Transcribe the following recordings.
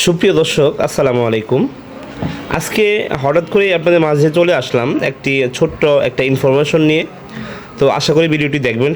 সুপ্রিয় দর্শক, আসসালামু আলাইকুম। আজকে হঠাৎ করে আপনাদের মাঝে চলে আসলাম একটি ছোট্ট একটা ইনফরমেশন নিয়ে। তো আশা করি ভিডিওটি দেখবেন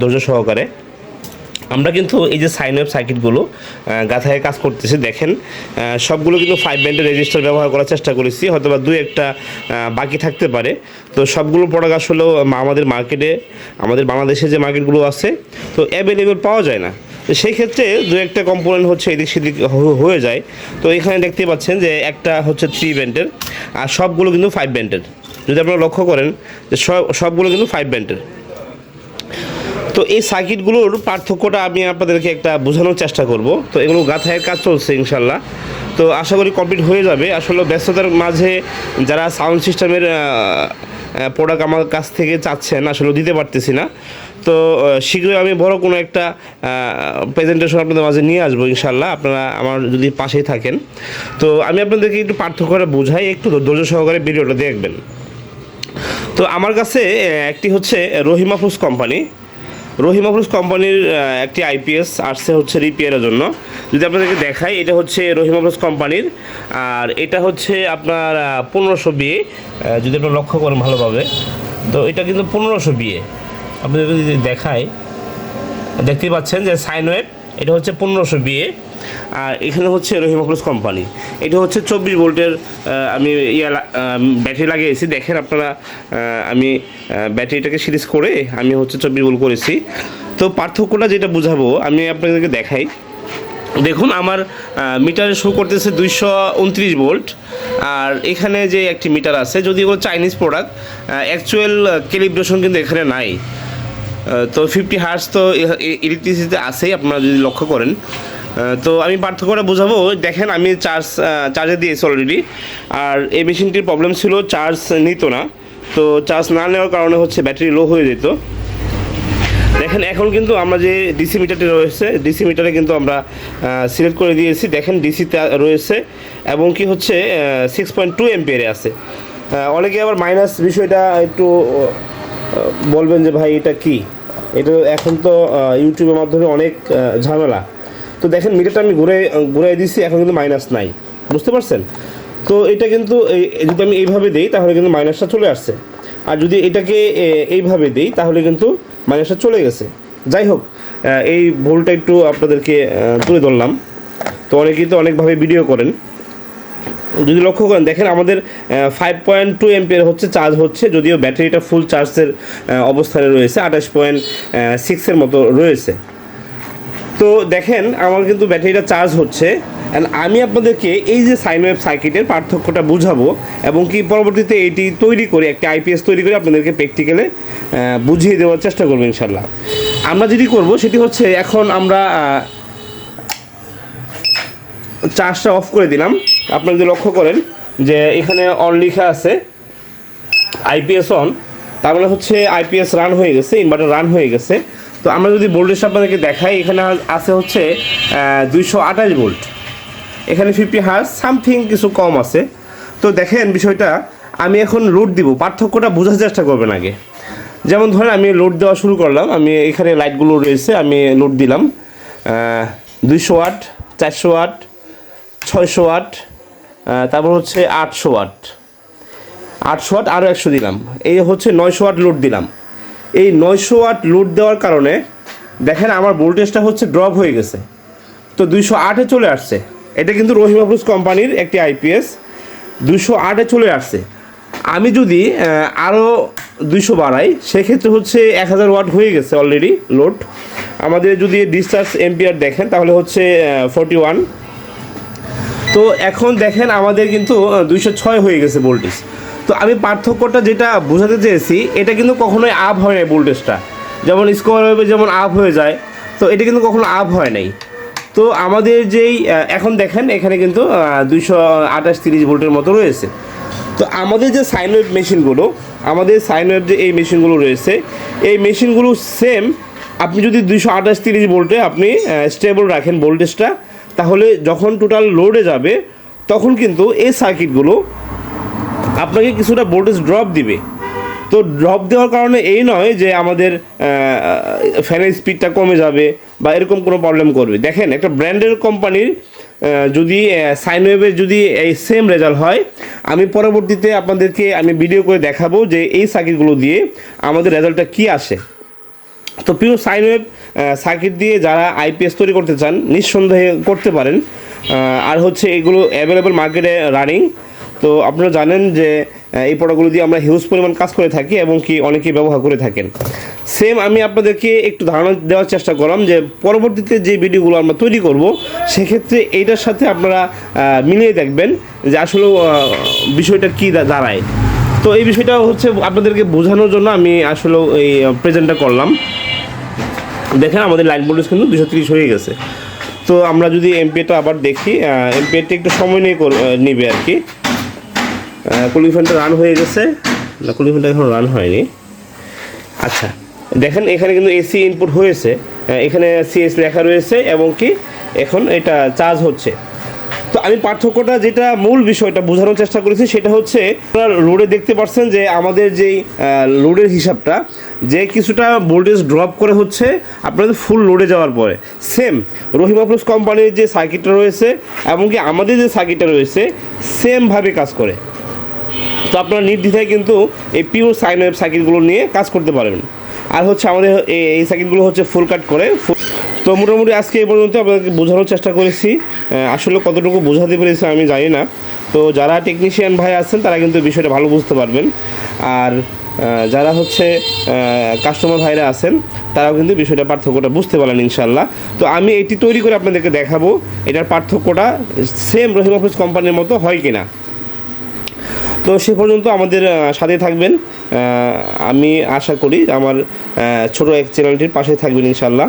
ধৈর্য সহকারে। আমরা কিন্তু এই যে সাইন ওয়েব সার্কিটগুলো গাথায় কাজ করতেছি, দেখেন সবগুলো কিন্তু ফাইভ ব্যান্ডের রেজিস্টার ব্যবহার করার চেষ্টা করেছি হয়তো বা দু একটা বাকি থাকতে পারে। তো সবগুলো প্রোডাক্ট আসলেও আমাদের মার্কেটে আমাদের বাংলাদেশে যে মার্কেটগুলো আছে, তো অ্যাভেলেবেল পাওয়া যায় না। তো সেই ক্ষেত্রে দু একটা কম্পোনেন্ট হচ্ছে এদিক সেদিক হয়ে যায়। তো এখানে দেখতে পাচ্ছেন যে একটা হচ্ছে থ্রি ব্যান্ডের আর সবগুলো কিন্তু ফাইভ ব্যান্ডের যদি আপনারা লক্ষ্য করেন যে সব, সবগুলো কিন্তু ফাইভ ব্যান্ডের তো এই সার্কিটগুলোর পার্থক্যটা আমি আপনাদেরকে একটা বোঝানোর চেষ্টা করব। তো এগুলো গাথায়ের কাজ চলছে ইনশাল্লাহ। তো আশা করি কমপ্লিট হয়ে যাবে। আসলে ব্যস্ততার মাঝে যারা সাউন্ড সিস্টেমের প্রোডাক্ট আমার কাছ থেকে চাচ্ছেন, আসলে দিতে পারতেছি না। তো শীঘ্রই আমি বড় কোনো একটা প্রেজেন্টেশন আপনাদের মাঝে নিয়ে আসব ইনশাল্লাহ আপনারা আমার যদি পাশেই থাকেন। তো, আমি আপনাদেরকে একটু পার্থক্যটা বোঝাই, একটু ধৈর্য সহকারে ভিডিওটা দেখবেন। তো, আমার কাছে একটি হচ্ছে রহিমা ফুস কোম্পানি রহিমাফুস কোম্পানির একটি আইপিএস আসছে হচ্ছে রিপেয়ারের জন্য। যদি আপনাদেরকে দেখাই, এটা হচ্ছে রহিম রহিমাফুস কোম্পানির, আর এটা হচ্ছে আপনার পনেরোশো বিয়ে যদি আপনারা লক্ষ্য করেন ভালোভাবে, তো এটা কিন্তু পনেরোশো বিয়ে আপনাদেরকে যদি দেখায় দেখতেই পাচ্ছেন যে সাইন ওয়েব এটা হচ্ছে পনেরোশো বিয়ে আর এখানে হচ্ছে রহিমাকুলস কোম্পানি। এটা হচ্ছে চব্বিশ ভোল্টের আমি ইয়া ব্যাটারি লাগিয়েছি দেখেন আপনারা আমি ব্যাটারিটাকে সিরিজ করে আমি হচ্ছে চব্বিশ ভোল্ট করেছি। তো পার্থক্যটা যেটা বুঝাবো, আমি আপনাদেরকে দেখাই। দেখুন, আমার মিটারে শো করতেছে দুইশো উনত্রিশ ভোল্ট, আর এখানে যে একটি মিটার আছে যদি চাইনিজ প্রোডাক্ট অ্যাকচুয়াল ক্যালিব্রেশন কিন্তু এখানে নাই। তো ফিফটি হার্স তো ইলেকট্রিসিটিতে আছেই, আপনারা যদি লক্ষ্য করেন। তো আমি পার্থক্যটা বোঝাবো, দেখেন আমি চার্জ চার্জে দিয়েছি অলরেডি আর এই মেশিনটির প্রবলেম ছিল চার্জ নিত না। তো চার্জ না নেওয়ার কারণে হচ্ছে ব্যাটারি লো হয়ে যেত। দেখেন, এখন কিন্তু আমরা যে ডিসি মিটারটি রয়েছে ডিসি মিটারে কিন্তু আমরা সিলেক্ট করে দিয়েছি। দেখেন ডিসিতে রয়েছে, এবং কি হচ্ছে সিক্স পয়েন্ট টু এমপিয়ারে আছে। অনেকে আবার মাইনাস বিষয়টা একটু বলবেন যে ভাই, এটা কি? এটা এখন তো ইউটিউবের মাধ্যমে অনেক ঝামেলা। তো দেখেন, মিটারটা আমি ঘুরে, ঘুরাই দিছি, এখন কিন্তু মাইনাস নাই। বুঝতে পারছেন? তো এটা কিন্তু যদি আমি এইভাবে দিই, তাহলে কিন্তু মাইনাসটা চলে আসছে। আর যদি এটাকে এইভাবে দিই, তাহলে কিন্তু মাইনাসটা চলে গেছে। যাই হোক এই ভুলটা একটু আপনাদেরকে তুলে ধরলাম। তো অনেকেই তো অনেকভাবে ভিডিও করেন। যদি লক্ষ্য করেন, দেখেন আমাদের ফাইভ পয়েন্ট টু এমপিয়ার হচ্ছে চার্জ হচ্ছে, যদিও ব্যাটারিটা ফুল চার্জের অবস্থানে রয়েছে, আঠাশ পয়েন্ট সিক্সের মতো রয়েছে। তো দেখেন, আমার কিন্তু ব্যাটারিটা চার্জ হচ্ছে অ্যান্ড আমি আপনাদেরকে এই যে সাইন ওয়েভ সার্কিটের পার্থক্যটা বুঝাবো, এবং কি পরবর্তীতে এটি তৈরি করে, একটা আইপিএস তৈরি করে আপনাদেরকে প্র্যাকটিক্যালে বুঝিয়ে দেওয়ার চেষ্টা করব ইনশাল্লাহ আমরা যেটি করব, সেটি হচ্ছে, এখন আমরা চার্জটা অফ করে দিলাম। আপনারা যদি লক্ষ্য করেন যে এখানে অন লেখা আছে আইপিএস অন তার মানে হচ্ছে আইপিএস রান হয়ে গেছে ইনভার্টার রান হয়ে গেছে। তো আমরা যদি ভোল্টেজ আপনাদেরকে দেখাই, এখানে আছে হচ্ছে দুইশো আঠাশ ভোল্ট এখানে ফিফটি হার্স সামথিং কিছু কম আছে। তো দেখেন বিষয়টা, আমি এখন লোড দিব, পার্থক্যটা বোঝার চেষ্টা করবেন আগে। যেমন ধরেন, আমি লোড দেওয়া শুরু করলাম, আমি এখানে লাইটগুলো রয়েছে, আমি লোড দিলাম দুইশো ওয়াট চারশো ওয়াট ছয়শো ওয়াট তারপর হচ্ছে আটশো ওয়াট। আটশো ওয়াট আরও একশো দিলাম। এই হচ্ছে নয়শো ওয়াট লোড দিলাম। এই নয়শো ওয়াট লোড দেওয়ার কারণে দেখেন আমার ভোল্টেজটা হচ্ছে ড্রপ হয়ে গেছে। তো দুইশো আটে চলে আসছে। এটা কিন্তু রহিমাফুস কোম্পানির একটি আইপিএস দুইশো আটে চলে আসছে। আমি যদি আরও দুইশো বাড়াই, সেক্ষেত্রে হচ্ছে এক হাজার ওয়াট হয়ে গেছে অলরেডি লোড আমাদের যদি ডিসচার্জ এম্পিয়ার দেখেন, তাহলে হচ্ছে ফোরটি ওয়ান তো এখন দেখেন আমাদের কিন্তু দুইশো ছয় হয়ে গেছে ভোল্টেজ তো আমি পার্থক্যটা যেটা বোঝাতে চেয়েছি, এটা কিন্তু কখনোই আপ হয় নাই ভোল্টেজটা যেমন স্কোয়ার ওয়েভে যেমন আপ হয়ে যায়, তো এটা কিন্তু কখনো আপ হয় নাই। তো আমাদের যেই এখন দেখেন এখানে কিন্তু দুইশো আঠাশ তিরিশ ভোল্টের মতো রয়েছে। তো আমাদের যে সাইন ওয়েভ মেশিনগুলো আমাদের সাইন ওয়েভ যে এই মেশিনগুলো রয়েছে, এই মেশিনগুলো সেম আপনি যদি দুইশো আঠাশ তিরিশ ভোল্টে আপনি স্টেবল রাখেন ভোল্টেজটা তাহলে যখন টোটাল লোডে যাবে, তখন কিন্তু এই সার্কিটগুলো আপনাকে কিছুটা ভোল্টেজ ড্রপ দিবে। তো ড্রপ দেওয়ার কারণে এই নয় যে আমাদের ফ্যানের স্পিডটা কমে যাবে বা এরকম কোনো প্রবলেম করবে। দেখেন, একটা ব্র্যান্ডের কোম্পানির যদি সাইন ওয়েভের যদি এই সেম রেজাল্ট হয়, আমি পরবর্তীতে আপনাদেরকে, আমি ভিডিও করে দেখাবো যে এই সার্কিটগুলো দিয়ে আমাদের রেজাল্টটা কী আসে। তো প্রিয় সাইন ওয়েভ সার্কিট দিয়ে যারা আইপিএস তৈরি করতে চান, নিঃসন্দেহে করতে পারেন। আর হচ্ছে এগুলো অ্যাভেলেবল মার্কেটে রানিং তো আপনারা জানেন যে এই প্রোডাক্টগুলো দিয়ে আমরা হিউজ পরিমাণ কাজ করে থাকি এবং কি অনেকেই ব্যবহার করে থাকেন। সেম আমি আপনাদেরকে একটু ধারণা দেওয়ার চেষ্টা করলাম যে, পরবর্তীতে যে ভিডিওগুলো আমরা তৈরি করব, সেক্ষেত্রে এইটার সাথে আপনারা মিলিয়ে দেখবেন যে আসলে বিষয়টা কী দাঁড়ায়। তো এই বিষয়টা হচ্ছে আপনাদেরকে বোঝানোর জন্য আমি আসলে এই প্রেজেন্টটা করলাম। দেখেন আমাদের লাইন ভোল্টেজ কিন্তু দুশো তিরিশ হয়ে গেছে। তো আমরা যদি এমপিএটা আবার দেখি এমপিএটা একটু সময় নিয়ে নিবে আর কি। কুলিং ফ্যানটা রান হয়ে গেছে। না কুলিং ফ্যানটা এখন রান হয়নি। আচ্ছা দেখেন এখানে কিন্তু এসি ইনপুট হয়েছে। এখানে সিএস লেখা রয়েছে এবং কি এখন এটা চার্জ হচ্ছে। তো আমি পার্থক্যটা যেটা মূল বিষয়টা বোঝানোর চেষ্টা করেছি, সেটা হচ্ছে আপনারা লোডে দেখতে পাচ্ছেন যে আমাদের যেই লোডের হিসাবটা, যে কিছুটা ভোল্টেজ ড্রপ করে হচ্ছে আপনাদের ফুল লোডে যাওয়ার পরে। সেম রহিমা প্লাস কোম্পানির যে সার্কিটটা রয়েছে এমনকি আমাদের যে সার্কিটটা রয়েছে সেমভাবে কাজ করে। তো আপনারা নির্দ্বিধায় কিন্তু এই পিওর সাইন ওয়েব সাইকেলগুলো নিয়ে কাজ করতে পারবেন। আর হচ্ছে আমাদের এই- সাইকেলগুলো হচ্ছে ফুল কাট করে, full- তো মোটামুটি আজকে এই পর্যন্ত আপনাদেরকে বোঝানোর চেষ্টা করেছি। আসলে কতটুকু বোঝাতে পেরেছি আমি জানি না। তো যারা টেকনিশিয়ান ভাই আছেন, তারা কিন্তু বিষয়টা ভালো বুঝতে পারবেন। আর যারা হচ্ছে কাস্টমার ভাইরা আছেন, তারাও কিন্তু বিষয়টা পার্থক্যটা বুঝতে পারলেন ইনশাল্লাহ তো আমি এটি তৈরি করে আপনাদেরকে দেখাবো, এটার পার্থক্যটা সেম রহিম অফিস কোম্পানির মতো হয় কিনা। তো সে পর্যন্ত আমাদের সাথে থাকবেন। আমি আশা করি আমার ছোট এক চ্যানেলটির পাশে থাকবেন ইনশাল্লাহ